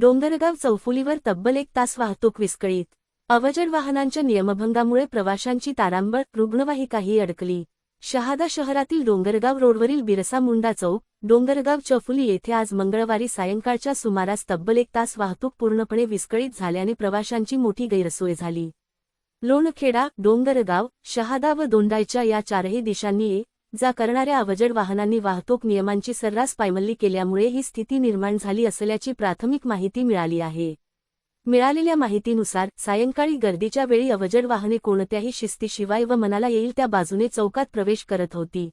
डोंगरगाव चौफुलीवर तब्बल एक तास वाहतूक विस्कळीत. अवजड वाहनांच्या नियमभंगामुळे प्रवाशांची तारांबळ रुग्णवाहिकाही अडकली. शहादा शहरातील डोंगरगाव रोडवरील बिरसा मुंडा चौक डोंगरगाव चौफुली येथे आज मंगळवारी सायंकाळच्या सुमारास तब्बल एक तास वाहतूक पूर्णपणे विस्कळीत झाल्याने प्रवाशांची मोठी गैरसोय झाली. लोणखेडा डोंगरगाव शहादा व दोंडाईच्या या चारही दिशांनी जा करणाऱ्या अवजड वाहनांनी वाहतूक नियमांची सर्रास पायमल्ली केल्यामुळे ही स्थिती निर्माण झाली असल्याची प्राथमिक माहिती मिळाली आहे. मिळालेल्या माहितीनुसार सायंकाळी गर्दीच्या वेळी अवजड वाहने कोणत्याही शिस्तीशिवाय व मनाला येईल त्या बाजूने चौकात प्रवेश करत होती.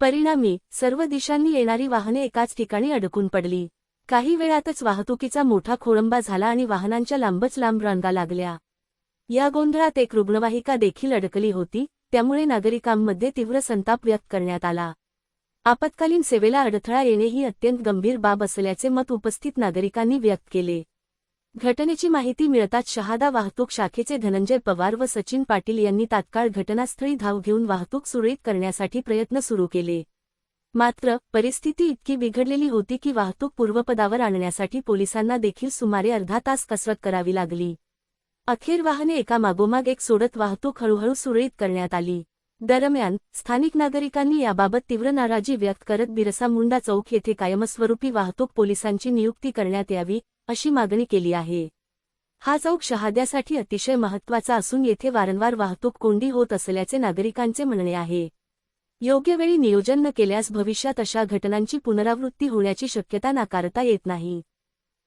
परिणामी सर्व दिशांनी येणारी वाहने एकाच ठिकाणी अडकून पडली. काही वेळातच वाहतुकीचा मोठा खोळंबा झाला आणि वाहनांच्या लांबच लांब रांगा लागल्या. या गोंधळात एक रुग्णवाहिका देखील अडकली होती. त्यामुळे नागरिकांमध्ये तीव्र संताप व्यक्त करण्यात आला. आपत्कालीन सेवेला अडथळा येणे ही अत्यंत गंभीर बाब असल्याचे मत उपस्थित नागरिकांनी व्यक्त केले. घटनेची माहिती मिळताच शहादा वाहतूक शाखेचे धनंजय पवार व सचिन पाटील यांनी तात्काळ घटनास्थळी धाव घेऊन वाहतूक सुरळीत करण्यासाठी प्रयत्न सुरू केले. मात्र परिस्थिती इतकी बिघडलेली होती की वाहतूक पूर्वपदावर आणण्यासाठी पोलिसांना देखील सुमारे अर्धा तास कसरत करावी लागली. अखेर वाहने एका मागोमाग एक सोडत वाहतूक हळूहळू सुरळीत करण्यात आली. दरम्यान स्थानिक नागरिकांनी याबाबत तीव्र नाराजी व्यक्त करत बिरसा मुंडा चौक येथे कायमस्वरूपी वाहतूक पोलिसांची नियुक्ती करण्यात यावी अशी मागणी केली आहे. हा चौक शहाद्यासाठी अतिशय महत्त्वाचा असून येथे वारंवार वाहतूक कोंडी होत असल्याचे नागरिकांचे म्हणणे आहे. योग्य वेळी नियोजन न केल्यास भविष्यात अशा घटनांची पुनरावृत्ती होण्याची शक्यता नाकारता येत नाही.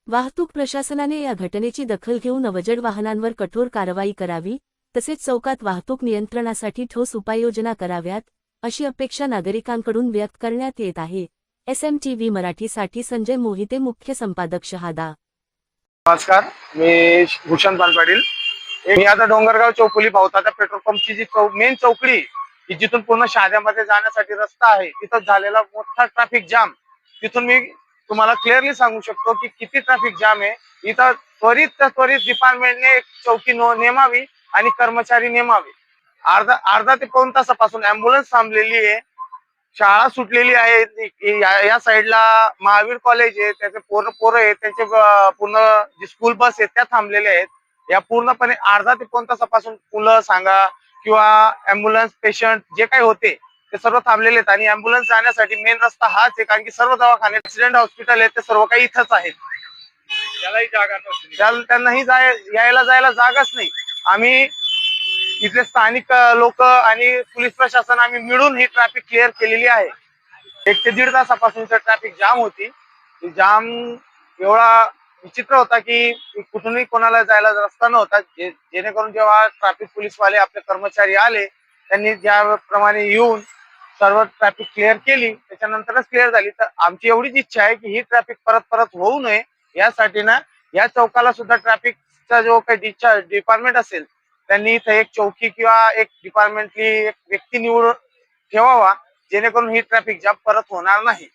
वाहतूक प्रशासनाने या घटनेची दखल घेऊन अवजड वाहनांवर कठोर कारवाई करावी तसेच चौकात वाहतूक नियंत्रणासाठी ठोस उपाययोजना कराव्यात अशी अपेक्षा नागरिकांकडून व्यक्त करण्यात येत आहे. एसएमटीव्ही मराठीसाठी संजय मोहिते मुख्य संपादक शहादा. नमस्कार मी भूषण पानपाटील मी आता डोंगरगाव चौकुली पाहतो आता पेट्रोल पंपची जी चौ मेन चौकडी की जिथून पूर्ण शहाद्यामध्ये जाण्यासाठी रस्ता आहे तिथं झालेला मोठा ट्रॅफिक जाम तिथून मी तुम्हाला क्लिअरली सांगू शकतो की किती ट्रॅफिक जाम आहे. इथं त्वरित त्वरित डिपार्टमेंटने एक चौकी नेमावी आणि कर्मचारी नेमावे. अर्धा अर्धा ते पाऊन तासापासून अँब्युलन्स थांबलेली आहे. शाळा सुटलेली आहे. या- या साईडला महावीर कॉलेज आहे. त्याचे पोरं पोरं आहेत. त्यांचे पूर्ण जी स्कूल बस आहेत त्या थांबलेल्या आहेत. या पूर्णपणे अर्धा ते पाऊन तासापासून मुलं सांगा किंवा अँब्युलन्स पेशंट जे काही होते ते सर्व थांबलेले आहेत. आणि अँब्युलन्स जाण्यासाठी मेन रस्ता हाच आहे कारण की सर्व दवाखाने ऍक्सिडेंट हॉस्पिटल आहेत ते सर्व काही इथंच आहेत. त्यालाही जागा त्याला त्यांनाही जाय यायला जायला जागाच नाही. आम्ही इथले स्थानिक लोक आणि पोलीस प्रशासन आम्ही मिळून ही ट्रॅफिक क्लिअर केलेली आहे. एक ते दीड तासापासून ट्रॅफिक जाम होती. ती जाम एवढा विचित्र होता की कुठूनही कोणाला जायला रस्ता नव्हता. जेणेकरून जेव्हा ट्रॅफिक पोलीसवाले आपले कर्मचारी आले त्यांनी ज्याप्रमाणे येऊन सर्व ट्रॅफिक क्लिअर केली त्याच्यानंतरच क्लिअर झाली. तर आमची एवढीच इच्छा आहे की ही ट्रॅफिक परत परत होऊ नये. यासाठी ना या चौकाला सुद्धा ट्रॅफिकचा जो काही डिपार्टमेंट असेल त्यांनी इथं एक चौकी किंवा एक डिपार्टमेंटली एक व्यक्ती निवडून ठेवावा जेणेकरून ही ट्रॅफिक जाम परत होणार नाही.